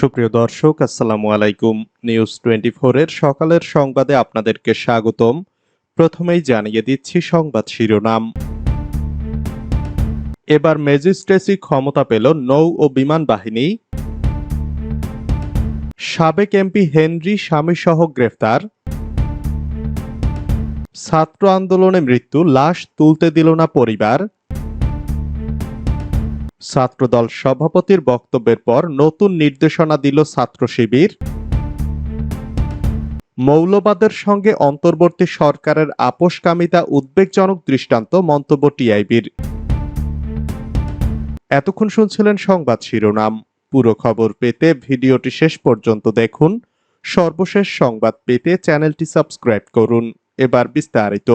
সুপ্রিয় দর্শক, আসসালামু আলাইকুম। নিউজ টোয়েন্টি এর সকালের সংবাদে আপনাদেরকে স্বাগতম। প্রথমেই জানিয়ে দিচ্ছি সংবাদ শিরোনাম। এবার ম্যাজিস্ট্রেসি ক্ষমতা পেল নৌ ও বিমান বাহিনী। সাবেক এমপি হেনরি স্বামীসহ গ্রেফতার। ছাত্র আন্দোলনে মৃত্যু, লাশ তুলতে দিল না পরিবার। ছাত্রদল সভাপতির বক্তব্যের পর নতুন নির্দেশনা দিল ছাত্র শিবির। মৌলবাদের সঙ্গে অন্তর্বর্তী সরকারের আপোষকামিতা উদ্বেগজনক দৃষ্টান্ত মন্তব্য টিআইবির। এতক্ষণ শুনছিলেন সংবাদ শিরোনাম। পুরো খবর পেতে ভিডিওটি শেষ পর্যন্ত দেখুন। সর্বশেষ সংবাদ পেতে চ্যানেলটি সাবস্ক্রাইব করুন। এবার বিস্তারিত।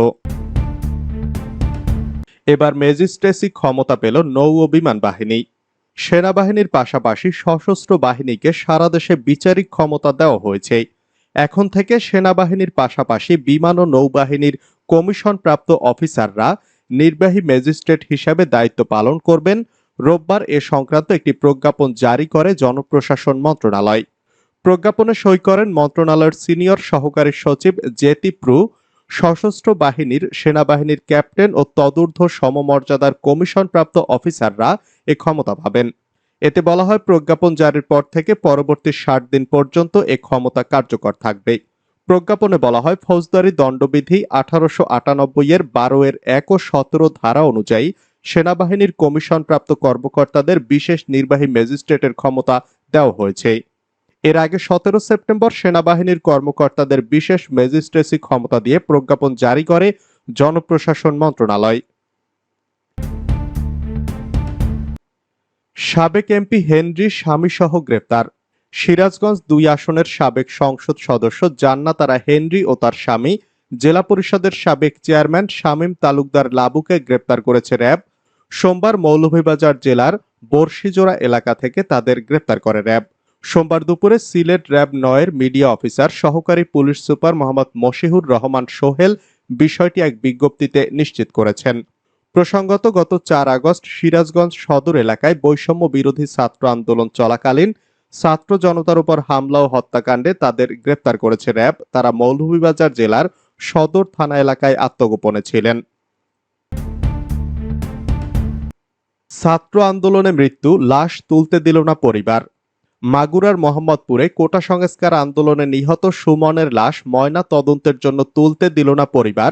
এবার ম্যাজিস্ট্রেসি ক্ষমতা পেল নৌ ও বিমান বাহিনী। সেনাবাহিনীর পাশাপাশি সশস্ত্র বাহিনীকে সারা দেশে বিচারিক ক্ষমতা দেওয়া হয়েছে। এখন থেকে সেনাবাহিনীর পাশাপাশি বিমান ও নৌবাহিনীর কমিশনপ্রাপ্ত অফিসাররা নির্বাহী ম্যাজিস্ট্রেট হিসাবে দায়িত্ব পালন করবেন। রোববার এ সংক্রান্ত একটি প্রজ্ঞাপন জারি করে জনপ্রশাসন মন্ত্রণালয়। প্রজ্ঞাপনে সই করেন মন্ত্রণালয়ের সিনিয়র সহকারী সচিব জেতি প্রু সশস্ত্র বাহিনীর সেনাবাহিনীর ক্যাপ্টেন ও তদূর্ধ্ব সমমর্যাদার কমিশনপ্রাপ্ত অফিসাররা এ ক্ষমতা পাবেন। এতে বলা হয়, প্রজ্ঞাপন জারির পর থেকে পরবর্তী ষাট দিন পর্যন্ত এ ক্ষমতা কার্যকর থাকবে। প্রজ্ঞাপনে বলা হয়, ফৌজদারি দণ্ডবিধি আঠারোশো আটানব্বই এর বারো এর এক ও সতেরো ধারা অনুযায়ী সেনাবাহিনীর কমিশনপ্রাপ্ত কর্মকর্তাদের বিশেষ নির্বাহী ম্যাজিস্ট্রেটের ক্ষমতা দেওয়া হয়েছে। এর আগে সতেরো সেপ্টেম্বর সেনাবাহিনীর কর্মকর্তাদের বিশেষ ম্যাজিস্ট্রেসি ক্ষমতা দিয়ে প্রজ্ঞাপন জারি করে জনপ্রশাসন মন্ত্রণালয়। সাবেক এমপি হেনরি স্বামীসহ গ্রেপ্তার। সিরাজগঞ্জ দুই আসনের সাবেক সংসদ সদস্য জান্নাতারা হেনরি ও তার স্বামী, জেলা পরিষদের সাবেক চেয়ারম্যান শামীম তালুকদার লাবুকে গ্রেপ্তার করেছে র্যাব। সোমবার মৌলভীবাজার জেলার বর্ষিজোড়া এলাকা থেকে তাদের গ্রেপ্তার করে র্যাব। সোমবার দুপুরে সিলেট র্যাব নয়ের মিডিয়া অফিসার সহকারী পুলিশ সুপার মোহাম্মদ মশিহুর রহমান সোহেল বিষয়টি এক বিজ্ঞপ্তিতে নিশ্চিত করেছেন। প্রসঙ্গত, গত চার আগস্ট সিরাজগঞ্জ সদর এলাকায় বৈষম্য বিরোধী ছাত্র আন্দোলন চলাকালীন ছাত্র জনতার উপর হামলা ও হত্যাকাণ্ডে তাদের গ্রেপ্তার করেছে র্যাব। তারা মৌলভীবাজার জেলার সদর থানা এলাকায় আত্মগোপনে ছিলেন। ছাত্র আন্দোলনে মৃত্যু, লাশ তুলতে দিল না পরিবার। মাগুরার মোহাম্মদপুরে কোটা সংস্কার আন্দোলনে নিহত সুমনের লাশ ময়না তদন্তের জন্য তুলতে দিল না পরিবার।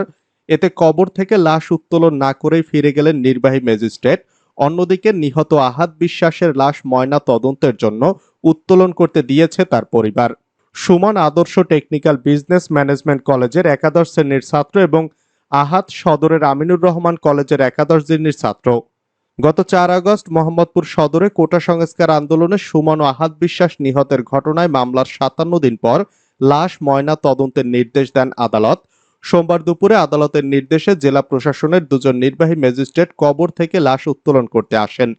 এতে কবর থেকে লাশ উত্তোলন না করেই ফিরে গেলেন নির্বাহী ম্যাজিস্ট্রেট। অন্যদিকে নিহত আহাদ বিশ্বাসের লাশ ময়না তদন্তের জন্য উত্তোলন করতে দিয়েছে তার পরিবার। সুমন আদর্শ টেকনিক্যাল বিজনেস ম্যানেজমেন্ট কলেজের একাদশ শ্রেণির ছাত্র এবং আহাত সদরের আমিনুর রহমান কলেজের একাদশ শ্রেণির ছাত্র। গত চার আগস্ট মোহাম্মদপুর সদরে কোটা সংস্কার আন্দোলনে সুমন ও আহাদ বিশ্বাস নিহতের ঘটনায় মামলার সাতান্ন দিন পর লাশ ময়না তদন্তের নির্দেশ দেন আদালত। সোমবার দুপুরে আদালতের নির্দেশে জেলা প্রশাসনের দুজন নির্বাহী ম্যাজিস্ট্রেট কবর থেকে লাশ উত্তোলন করতে আসেন।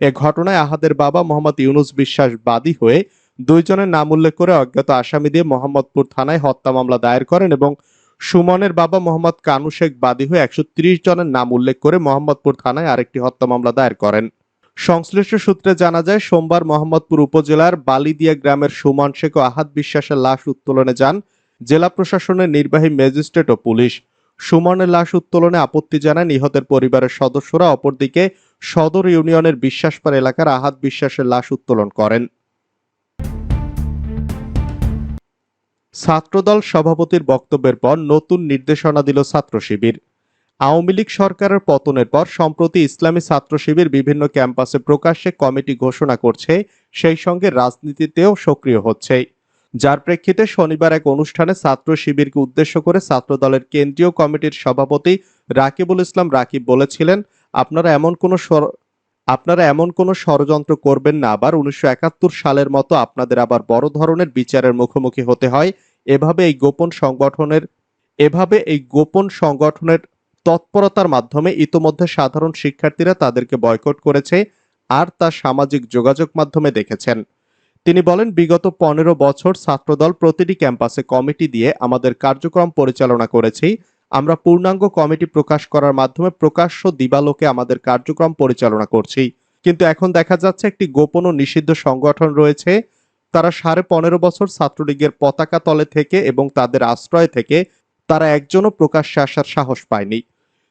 এ ঘটনায় আহাদের বাবা মোহাম্মদ ইউনুস বিশ্বাস বাদী হয়ে দুইজনের নাম উল্লেখ করে অজ্ঞাত আসামি দিয়ে মোহাম্মদপুর থানায় হত্যা মামলা দায়ের করেন এবং সুমনের বাবা মোহাম্মদ কানু শেখ বাদী হয়ে একশো ত্রিশ জনের নাম উল্লেখ করে মোহাম্মদপুর থানায় আরেকটি হত্যা মামলা দায়ের করেন। সংশ্লিষ্ট সূত্রে জানা যায়, সোমবার মোহাম্মদপুর উপজেলার বালিদিয়া গ্রামের সুমন শেখ ও আহাদ বিশ্বাসের লাশ উত্তোলনে যান জেলা প্রশাসনের নির্বাহী ম্যাজিস্ট্রেট ও পুলিশ। সুমনের লাশ উত্তোলনে আপত্তি জানায় নিহতের পরিবারের সদস্যরা, অপরদিকে সদর ইউনিয়নের বিশ্বাসপাড় এলাকার আহাদ বিশ্বাসের লাশ উত্তোলন করেন। ছাত্রদল সভাপতির বক্তব্যের পর নতুন নির্দেশনা দিল ছাত্র শিবির। আওয়ামী লীগ সরকারের পতনের পর সম্প্রতি ইসলামী ছাত্র শিবির বিভিন্ন ক্যাম্পাসে প্রকাশ্যে কমিটি ঘোষণা করছে, সেই সঙ্গে রাজনীতিতেও সক্রিয় হচ্ছে। যার প্রেক্ষিতে শনিবার এক অনুষ্ঠানে ছাত্র শিবিরকে উদ্দেশ্য করে ছাত্রদলের কেন্দ্রীয় কমিটির সভাপতি রাকিবুল ইসলাম রাকিব বলেছিলেন, আপনারা এমন কোনো আপনারা এমন কোনো ষড়যন্ত্র করবেন না। আবার উনিশশো একাত্তর সালের মতো আপনাদের আবার বড় ধরনের বিচারের মুখোমুখি হতে হয়। এভাবে এই গোপন সংগঠনের, এভাবে এই গোপন সংগঠনের তৎপরতার মাধ্যমে ইতোমধ্যে সাধারণ শিক্ষার্থীরা তাদেরকে বয়কট করেছে আর তা সামাজিক যোগাযোগ মাধ্যমে দেখেছেন। তিনি বলেন, বিগত পনেরো বছর ছাত্রদল প্রতিটি ক্যাম্পাসে কমিটি দিয়ে আমাদের কার্যক্রম পরিচালনা করেছি। আমরা পূর্ণাঙ্গ কমিটি প্রকাশ করার মাধ্যমে প্রকাশ্য দিবালোকে আমাদের কার্যক্রম পরিচালনা করছি। কিন্তু এখন দেখা যাচ্ছে একটি গোপন ও নিষিদ্ধ সংগঠন রয়েছে। তারা সাড়ে পনেরো বছর ছাত্রলীগের পতাকা তলে থেকে এবং তাদের আশ্রয় থেকে তারা একজনও প্রকাশ্যে আসার সাহস পায়নি।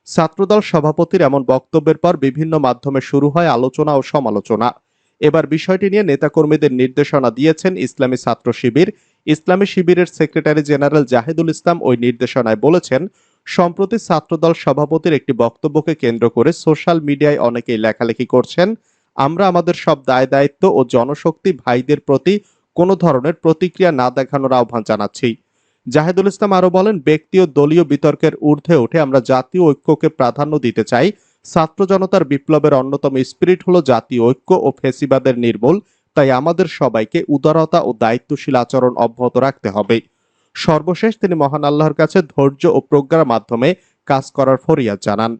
ছাত্রদল সভাপতির এমন বক্তব্যের পর বিভিন্ন মাধ্যমে শুরু হয় আলোচনা ও সমালোচনা। এবার বিষয়টি নিয়ে নেতাকর্মীদের নির্দেশনা দিয়েছেন ইসলামী ছাত্র শিবির। ইসলামী শিবিরের সেক্রেটারি জেনারেল জাহিদুল ইসলাম ওই নির্দেশনায় বলেছেন, সম্প্রতি ছাত্রদল সভাপতির একটি বক্তব্যকে কেন্দ্র করে সোশ্যাল মিডিয়ায় অনেকেই লেখালেখি করছেন। আমরা আমাদের সব দায় দায়িত্ব ও জনশক্তি ভাইদের প্রতি কোনো ধরনের প্রতিক্রিয়া না দেখানোর আহ্বান জানাচ্ছি। জাহেদুল ইসলাম আরও বলেন, ব্যক্তি ও দলীয় বিতর্কের ঊর্ধ্বে উঠে আমরা জাতীয় ঐক্যকে প্রাধান্য দিতে চাই। ছাত্র জনতার বিপ্লবের অন্যতম স্পিরিট হলো জাতীয় ঐক্য ও ফেসিবাদের নির্মূল। তাই আমাদের সবাইকে উদারতা ও দায়িত্বশীল আচরণ অব্যাহত রাখতে হবে। সর্বশেষ তিনি মহান আল্লাহর কাছে ধৈর্য ও প্রজ্ঞার মাধ্যমে কাজ করার ফরিয়াদ জানান।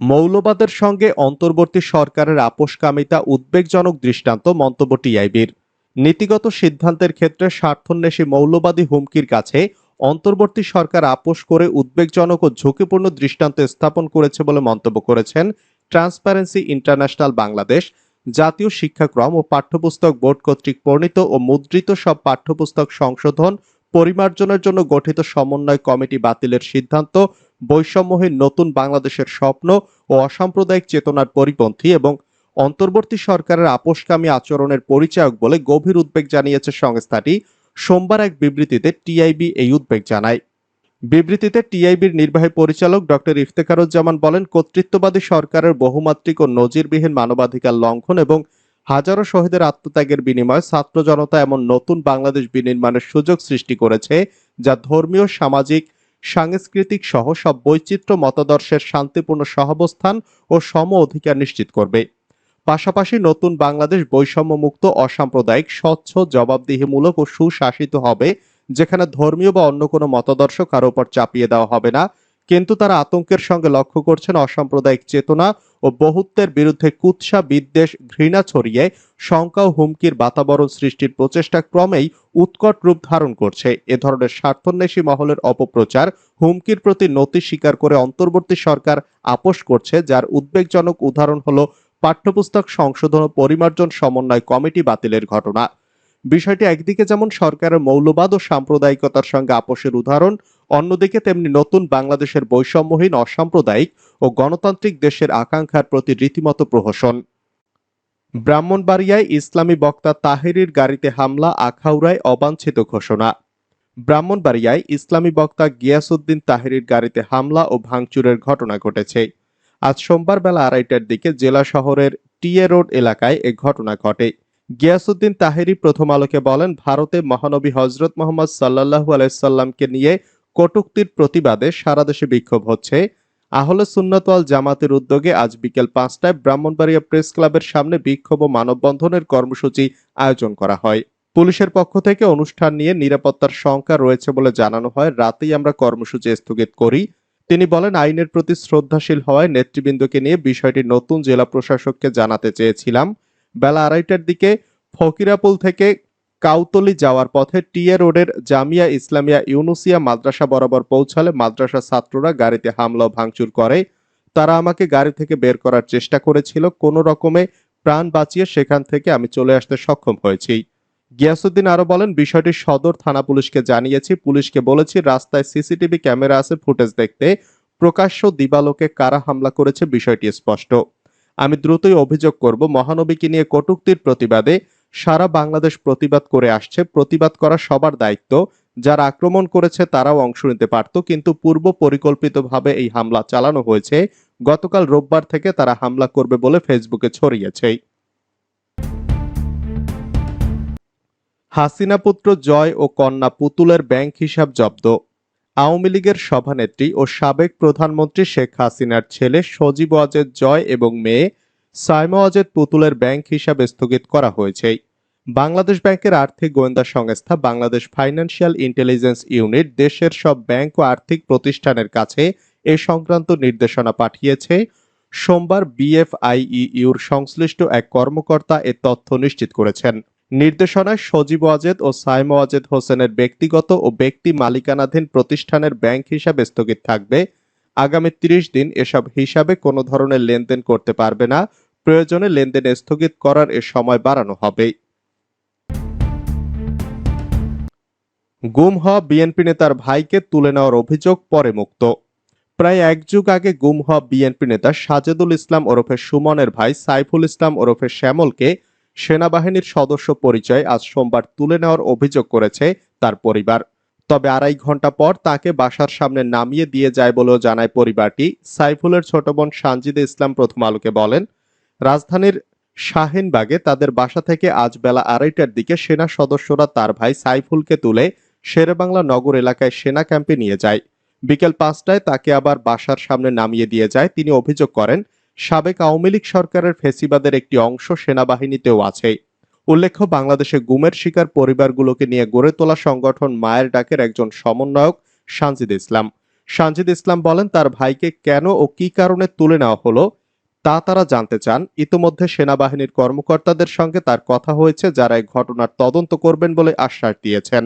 মৌলবাদের সঙ্গে অন্তর্বর্তী সরকারের আপোষকামিতা উদ্বেগজনক দৃষ্টান্ত মন্তব্য টিআইবির। নীতিগত সিদ্ধান্তের ক্ষেত্রে স্বার্থন্বেষী মৌলবাদী হুমকির কাছে অন্তর্বর্তী সরকার আপোষ করে উদ্বেগজনক ও ঝুঁকিপূর্ণ দৃষ্টান্ত স্থাপন করেছে বলে মন্তব্য করেছেন ট্রান্সপারেন্সি ইন্টারন্যাশনাল বাংলাদেশ, জাতীয় শিক্ষাক্রম ও পাঠ্যপুস্তক বোর্ড কর্তৃক প্রণীত ও মুদ্রিত সব পাঠ্যপুস্তক সংশোধন পরিমার্জনের জন্য গঠিত সমন্বয় কমিটি বাতিলের সিদ্ধান্ত, বৈষম্যহীন নতুন বাংলাদেশের স্বপ্ন ও অসাম্প্রদায়িক চেতনার পরিপন্থী এবং অন্তর্বর্তী সরকারের আপোষকামী আচরণের পরিচায়ক বলে গভীর উদ্বেগ জানিয়েছে সংস্থাটি। সোমবার এক বিবৃতিতে টিআইবি এই উদ্বেগ জানায়। বিবৃতিতে টিআইবির নির্বাহী পরিচালক ডক্টর ইফতেখারুজ্জামান বলেন, কর্তৃত্ববাদী সরকারের বহুমাত্রিক ও নজিরবিহীন মানবাধিকার লঙ্ঘন এবং হাজারো শহীদের আত্মত্যাগের বিনিময়ে ছাত্র জনতা এমন নতুন বাংলাদেশ বিনির্মাণের সুযোগ সৃষ্টি করেছে যা ধর্মীয়, সামাজিক, সাংস্কৃতিক সহ সব বৈচিত্র্য, মতাদর্শের শান্তিপূর্ণ সহাবস্থান ও সম অধিকার নিশ্চিত করবে। পাশাপাশি নতুন বাংলাদেশ বৈষম্যমুক্ত, অসাম্প্রদায়িক, স্বচ্ছ, জবাবদিহিমূলক ও সুশাসিত হবে, যেখানে ধর্মীয় বা অন্য কোনো মতাদর্শ কারও উপর চাপিয়ে দেওয়া হবে না। কিন্তু তারা আতঙ্কের সঙ্গে লক্ষ্য করছেন অসাম্প্রদায়িক চেতনা ও বহুত্বের বিরুদ্ধে কুৎসা বিদ্বেষ ঘৃণা ছড়িয়ে শঙ্কা ও হুমকির বাতাবরণ সৃষ্টির প্রচেষ্টা ক্রমেই উৎকট রূপ ধারণ করছে। এ ধরনের স্বার্থন্বেষী মহলের অপপ্রচার হুমকির প্রতি নতি স্বীকার করে অন্তর্বর্তী সরকার আপোষ করছে, যার উদ্বেগজনক উদাহরণ হলো পাঠ্যপুস্তক সংশোধন ও পরিমার্জন সমন্বয় কমিটি বাতিলের ঘটনা। বিষয়টি একদিকে যেমন সরকারের মৌলবাদ ও সাম্প্রদায়িকতার সঙ্গে আপোষের উদাহরণ, অন্যদিকে তেমনি নতুন বাংলাদেশের বৈষম্যহীন, অসাম্প্রদায়িক ও গণতান্ত্রিক দেশের আকাঙ্ক্ষার প্রতি রীতিমতো প্রহসন। ব্রাহ্মণবাড়িয়ায় ইসলামী বক্তা তাহেরির গাড়িতে হামলা, আখাউড়ায় অবাঞ্ছিত ঘোষণা। ব্রাহ্মণবাড়িয়ায় ইসলামী বক্তা গিয়াসউদ্দিন তাহেরির গাড়িতে হামলা ও ভাঙচুরের ঘটনা ঘটেছে। আজ সোমবার বেলা আড়াইটার দিকে জেলা শহরের টিএ রোড এলাকায় এ ঘটনা ঘটে। গিয়াসউদ্দিন তাহেরি প্রথম আলোকে বলেন, ভারতে মহানবী হজরত মোহাম্মদ সাল্লাহু আলাইসাল্লামকে নিয়ে কটুক্তির প্রতিবাদে সারা দেশে বিক্ষোভ হচ্ছে। আহলে সুন্নত ওয়াল জামাতের উদ্যোগে আজ বিকেল পাঁচটায় ব্রাহ্মণবাড়িয়া প্রেস ক্লাবের সামনে বিক্ষোভ ও মানববন্ধনের কর্মসূচি আয়োজন করা হয়। পুলিশের পক্ষ থেকে অনুষ্ঠান নিয়ে নিরাপত্তার শঙ্কা রয়েছে বলে জানানো হয়। রাতেই আমরা কর্মসূচি স্থগিত করি। তিনি বলেন, আইনের প্রতি শ্রদ্ধাশীল হওয়ায় নেতৃবৃন্দকে নিয়ে বিষয়টি নতুন জেলা প্রশাসককে জানাতে চেয়েছিলাম। বেলা আড়াইটার দিকে ফকিরাপুল থেকে কাউতলি যাওয়ার পথে টিএ রোডের জামিয়া ইসলামিয়া ইউনুসিয়া মাদ্রাসা বরাবর পৌঁছালে মাদ্রাসা ছাত্ররা গাড়িতে হামলা ভাঙচুর করে। তারা আমাকে গাড়ি থেকে বের করার চেষ্টা করেছিল। কোনো রকমে প্রাণ বাঁচিয়ে সেখান থেকে আমি চলে আসতে সক্ষম হয়েছি। গিয়াসুদ্দিন আরও বলেন, বিষয়টি সদর থানা পুলিশকে জানিয়েছি। পুলিশকে বলেছি, রাস্তায় সিসিটিভি ক্যামেরা আছে, ফুটেজ দেখতে। প্রকাশ্য দিবালোকে কারা হামলা করেছে বিষয়টি স্পষ্ট। আমি দ্রুতই অভিযোগ করব, মহানবীকে নিয়ে কটুক্তির প্রতিবাদে সারা বাংলাদেশ প্রতিবাদ করে আসছে। প্রতিবাদ করা সবার দায়িত্ব। যারা আক্রমণ করেছে, তারাও অংশ নিতে পারত। কিন্তু পূর্ব পরিকল্পিতভাবে এই হামলা চালানো হয়েছে। গতকাল রোববার থেকে তারা হামলা করবে বলে ফেসবুকে ছড়িয়েছে। হাসিনা পুত্র জয় ও কন্যা পুতুলের ব্যাংক হিসাব জব্দ। আওয়ামী লীগের সভানেত্রী ও সাবেক প্রধানমন্ত্রী শেখ হাসিনার ছেলে সজীব ওয়াজেদ জয় এবং মেয়ে সাইমা ওয়াজেদ পুতুলের ব্যাংক হিসাব স্থগিত করা হয়েছে। বাংলাদেশ ব্যাংকের আর্থিক গোয়েন্দা সংস্থা বাংলাদেশ ফাইন্যান্সিয়াল ইন্টেলিজেন্স ইউনিট দেশের সব ব্যাংক ও আর্থিক প্রতিষ্ঠানের কাছে এ সংক্রান্ত নির্দেশনা পাঠিয়েছে। সোমবার বিএফআইইউর সংশ্লিষ্ট এক কর্মকর্তা এ তথ্য নিশ্চিত করেছেন। নির্দেশনায় সজীব ওয়াজেদ ও সাইম ওয়াজেদ হোসেনের ব্যক্তিগত ও ব্যক্তি মালিকানাধীন প্রতিষ্ঠানের ব্যাংক হিসাবে স্থগিত থাকবে। আগামী ত্রিশ দিন এসব হিসাবে কোনো ধরনের লেনদেন করতে পারবে না। প্রয়োজনে লেনদেন স্থগিত করার এ সময় বাড়ানো হবে। গুম হওয়া বিএনপি নেতার ভাইকে তুলে নেওয়ার অভিযোগ পরে মুক্ত। প্রায় এক যুগ আগে গুম হওয়া বিএনপি নেতা সাজেদুল ইসলাম ওরফে সুমনের ভাই সাইফুল ইসলাম ওরফে শ্যামলকে সেনাবাহিনীর সদস্য পরিচয় আজ সোমবার তুলে নেওয়ার অভিযোগ করেছে তার পরিবার। তবে আড়াই ঘণ্টা পর তাকে বাসার সামনে নামিয়ে দিয়ে যায় বলেও জানায় পরিবারটি। সাইফুলের ছোট বোন সানজিদে ইসলাম প্রথম আলোকে বলেন, রাজধানীর শাহিনবাগে তাদের বাসা থেকে আজ বেলা আড়াইটার দিকে সেনা সদস্যরা তার ভাই সাইফুলকে তুলে শেরেবাংলা নগর এলাকায় সেনা ক্যাম্পে নিয়ে যায়। বিকেল পাঁচটায় তাকে আবার বাসার সামনে নামিয়ে দিয়ে যায়। তিনি অভিযোগ করেন সাবেক আওয়ামী লীগ সরকারের ফেসিবাদের একটি অংশ সেনাবাহিনীতেও আছে। উল্লেখ্য, বাংলাদেশে গুমের শিকার পরিবারগুলোকে নিয়ে গড়ে তোলা সংগঠন মায়ের ডাকের একজন সমন্বয়ক সানজিদ ইসলাম। সানজিদ ইসলাম বলেন, তার ভাইকে কেন ও কি কারণে তুলে নেওয়া হলো তা তারা জানতে চান। ইতোমধ্যে সেনাবাহিনীর কর্মকর্তাদের সঙ্গে তার কথা হয়েছে, যারা এই ঘটনার তদন্ত করবেন বলে আশ্বাস দিয়েছেন।